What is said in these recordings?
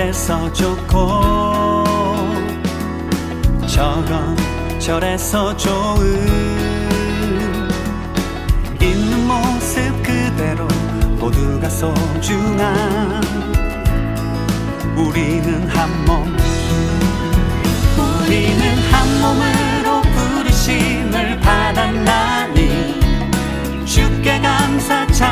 이래서 좋고 저건 저래서 좋은. 있는 모습 그대로 모두가 소중한 우리는 한 몸. 우리는 한 몸으로 부르심을 받았나니. 주께 감사 찬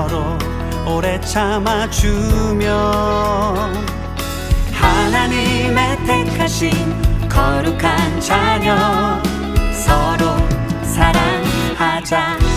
서로 오래 참아주며 하나님의 택하신 거룩한 자녀 서로 사랑하자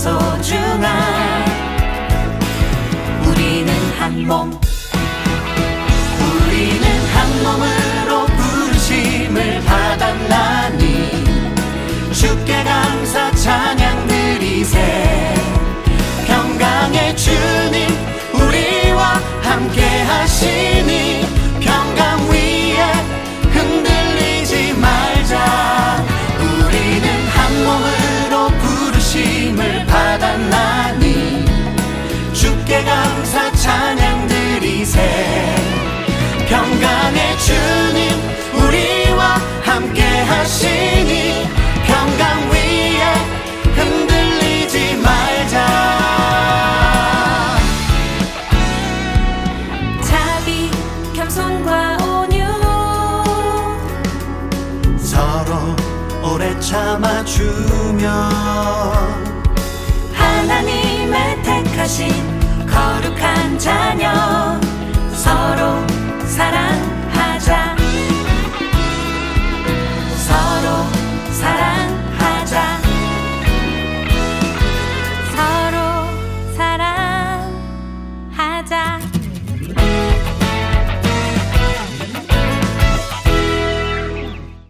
소중한 우리는 한몸 주며 하나님의 택하신 거룩한 자녀 서로 사랑하자. 서로 사랑하자. 서로 사랑하자.